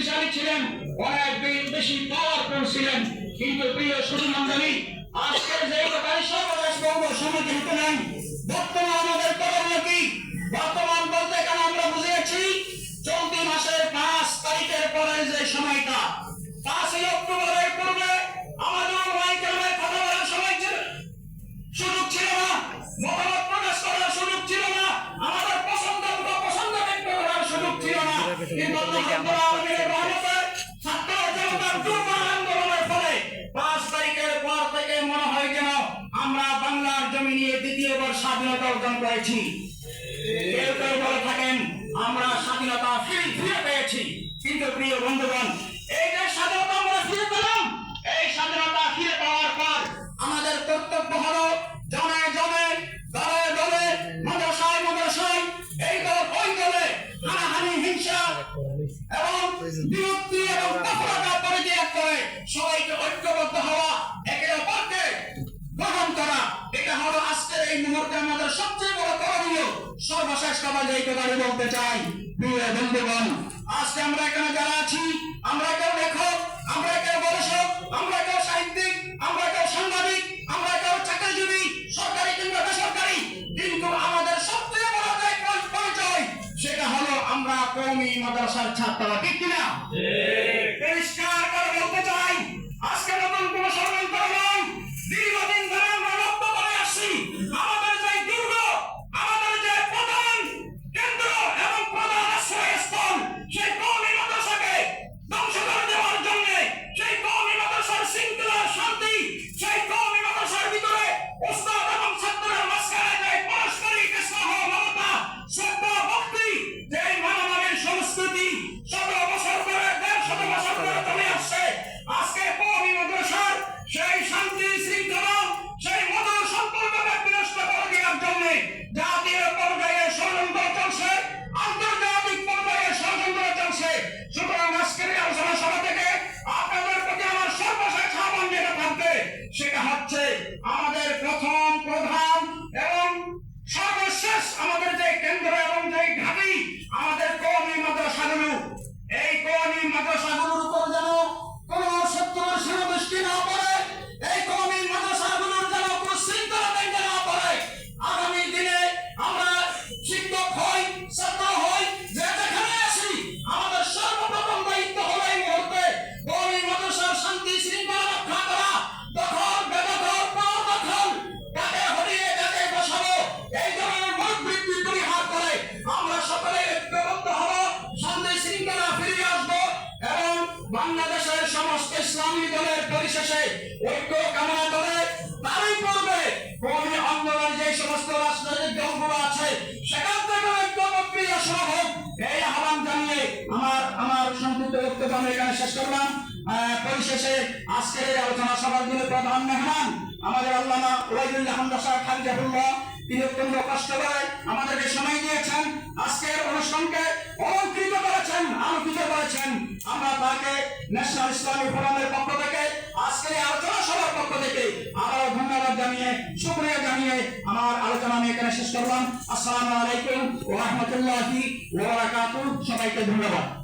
শক্তিশালী ছিলেন অনেক বেশি পাওয়ারফুল ছিলেন কিন্তু প্রিয় শুধু মন্ডলী, আজকের যে হতে নেন বর্তমান আমাদের করণীয় কি বর্তমান বলতে কেন আমরা বুঝিয়েছি? চলতি মাসের পাঁচ তারিখের পরে যে সময়টা থেকে মনে হয় যেন আমরা বাংলার জমি নিয়ে দ্বিতীয়বার স্বাধীনতা অর্জন করেছি। কেউ কেউ বলে থাকেন আমরা স্বাধীনতা ফিরে পেয়েছি। কিন্তু প্রিয় বন্ধুগণ সর্বশেষ কথা যে কথাটি বলতে চাই প্রিয় বন্ধুগণ। আজকে আমরা এখানে যারা আছি আমরা কেউ লেখক আমরা কেউ গবেষক আমরা কেউ সাহিত্যিক আমরা কেউ সাংবাদিক আমরা কেউ চাকরিজীবী সরকারি কিংবা বেসরকারি কিন্তু আমাদের সবচেয়ে বড় যে পরিচয় সেটা হলো আমরা কৌমি মাদ্রাসার ছাত্র ঠিক কিনা? পরিষ্কার করে বলতে চাই দলের ঐক্য কামনা করে তারই পূর্বে কবি আন্দোলন যে সমস্ত রাজনৈতিক দলগুলো আছে, সেখান থেকে ঐক্য প্রক্রিয়া এই আহ্বান জানিয়ে আমার আমার সংক্ষিপ্ত বক্তব্য আমি এখানে শেষ করলাম। পরিশেষে আজকের এই আলোচনা সভার দিনে প্রধান মেহমান, আমাদের আল্লামা ওয়াইদুল্লাহ হামদা সাহেব খালিজাহুল্লাহ, তিনি অত্যন্ত কষ্ট করে আমাদেরকে সময় দিয়েছেন। আজকের অনুষ্ঠানকে অলঙ্কৃত করেছেন, আলোকিত করেছেন। আমরা তাকে ন্যাশনাল ইসলামী ফোরামের পক্ষ জানিয়ে আমার আলোচনা আমি এখানে শেষ করলাম। আসসালামু আলাইকুম ওয়া রাহমাতুল্লাহি ওয়া বারাকাতুহু। সবাইকে ধন্যবাদ।